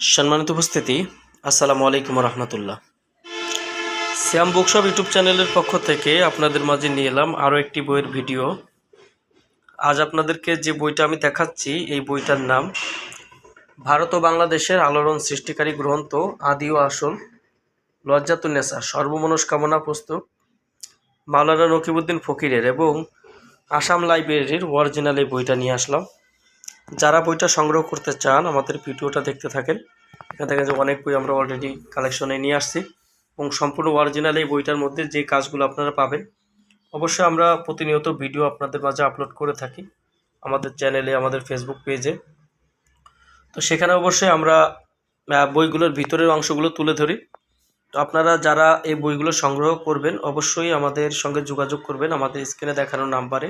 সম্মানিত উপস্থিতি, আসসালামু আলাইকুম রহমতুল্লাহ শ্যাম বুকশপ ইউটিউব চ্যানেলের পক্ষ থেকে আপনাদের মাঝে নিয়ে এলাম আরও একটি বইয়ের ভিডিও। আজ আপনাদেরকে যে বইটা আমি দেখাচ্ছি, এই বইটার নাম, ভারত ও বাংলাদেশের আলোড়ন সৃষ্টিকারী গ্রন্থ, আদি ও আসল লজ্জাতুন্নেসা সর্বমনস্কামনা পুস্তক, মাওলানা নকিবুদ্দিন ফকিরের এবং আসাম লাইব্রেরির অরিজিনাল এই বইটা নিয়ে আসলাম। যারা বইটা সংগ্রহ করতে চান, আমাদের ভিডিওটা দেখতে থাকেন। এখান থেকে যে অনেক বই আমরা অলরেডি কালেকশনে নিয়ে আসছি এবং সম্পূর্ণ অরিজিনাল এই বইটার মধ্যে যে কাজগুলো আপনারা পাবেন, অবশ্যই আমরা প্রতিনিয়ত ভিডিও আপনাদের মাঝে আপলোড করে থাকি আমাদের চ্যানেলে আমাদের ফেসবুক পেজে তো সেখানে অবশ্যই আমরা বইগুলোর ভিতরের অংশগুলো তুলে ধরি। তো আপনারা যারা এই বইগুলো সংগ্রহ করবেন, অবশ্যই আমাদের সঙ্গে যোগাযোগ করবেন, আমাদের স্ক্রিনে দেখানো নাম্বারে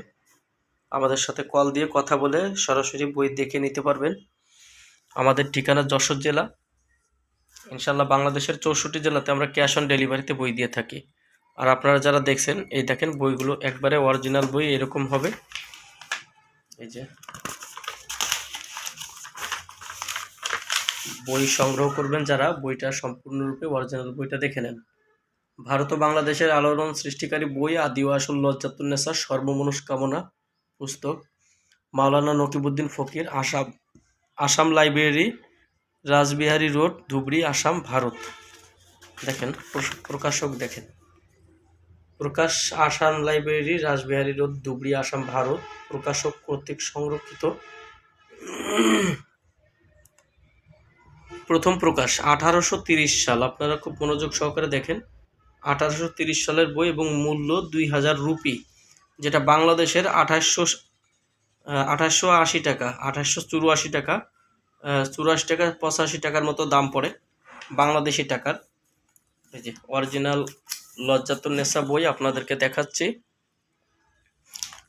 আমাদের সাথে কল দিয়ে কথা বলে সরাসরি বই দেখে নিতে পারবেন। আমাদের ঠিকানা যশোর জেলা। ইনশাল্লাহ বাংলাদেশের চৌষট্টি জেলাতে আমরা ক্যাশ অন ডেলিভারিতে বই দিয়ে থাকি। আর আপনারা যারা দেখছেন, এই দেখেন বইগুলো একবারে অরিজিনাল বই, এরকম হবে। এই যে। বই সংগ্রহ করবেন যারা, বইটা সম্পূর্ণরূপে অরিজিনাল বইটা দেখে নেন। ভারত ও বাংলাদেশের আলোড়ন সৃষ্টিকারী বই আদি ও আসল লজ্জাতুন্নেসা সর্বমনস্কামনা। পুস্তক। Maulana Nakibuddin Fakir, Assam Assam library, Rashbehari road, Dhubri, Assam, Bharat. দেখেন প্রকাশক দেখেন। প্রকাশ আসাম লাইব্রেরি, রাসবিহারী রোড, ধুবড়ি, আসাম, ভারত। প্রকাশক কর্তৃক সংরক্ষিত। প্রথম প্রকাশ, আঠারোশো সাল। আপনারা খুব মনোযোগ সহকারে দেখেন। আঠারোশো সালের বই এবং মূল্য দুই হাজার রুপি। যেটা বাংলাদেশের আঠাশশো আঠাশশো আশি টাকা, আঠাশশো চুরাশি টাকা চুরাশি টাকা, পঁচাশি টাকার মতো দাম পড়ে বাংলাদেশি টাকার। এই যে অরিজিনাল লজ্জাতুন্নেসা বই আপনাদেরকে দেখাচ্ছি।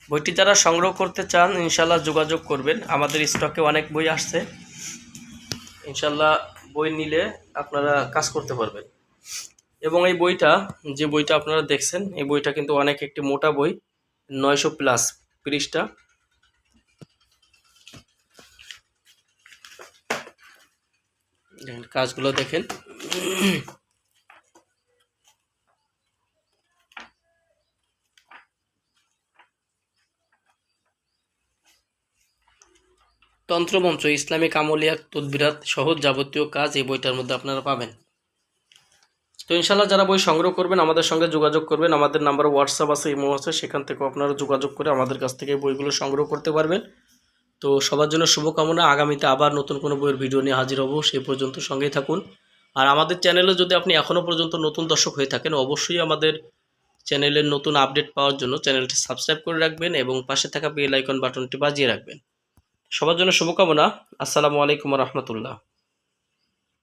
বইটি যারা সংগ্রহ করতে চান ইনশাল্লাহ যোগাযোগ করবেন। আমাদের স্টকে অনেক বই আসছে। ইনশাল্লাহ বই নিলে আপনারা কাজ করতে পারবেন। এবং এই বইটা, যে বইটা আপনারা দেখছেন, এই বইটা কিন্তু অনেক একটি মোটা বই। নয়শো প্লাস পৃষ্ঠা। দেখেন, কাজগুলো দেখেন। তন্ত্রমন্ত্র, ইসলামিক আমলিয়া, তদবিরাত সহজ যাবতীয় কাজ এই বইটার মধ্যে আপনারা পাবেন। তো ইনশাল্লাহ যারা বই সংগ্রহ করবেন, আমাদের সঙ্গে যোগাযোগ করবেন। আমাদের নাম্বার হোয়াটসঅ্যাপ আছে, ইমো আছে, সেখান থেকেও আপনারা যোগাযোগ করে আমাদের কাছ থেকে বইগুলো সংগ্রহ করতে পারবেন। তো সবার জন্য শুভকামনা। আগামীতে আবার নতুন কোনো বইয়ের ভিডিও নিয়ে হাজির হব সেই পর্যন্ত সঙ্গেই থাকুন। আর আমাদের চ্যানেলে যদি আপনি এখনও পর্যন্ত নতুন দর্শক হয়ে থাকেন, অবশ্যই আমাদের চ্যানেলের নতুন আপডেট পাওয়ার জন্য চ্যানেলটি সাবস্ক্রাইব করে রাখবেন এবং পাশে থাকা বেল আইকন বাটনটি বাজিয়ে রাখবেন। সবার জন্য শুভকামনা। আসসালামু আলাইকুম রহমতুল্লাহ।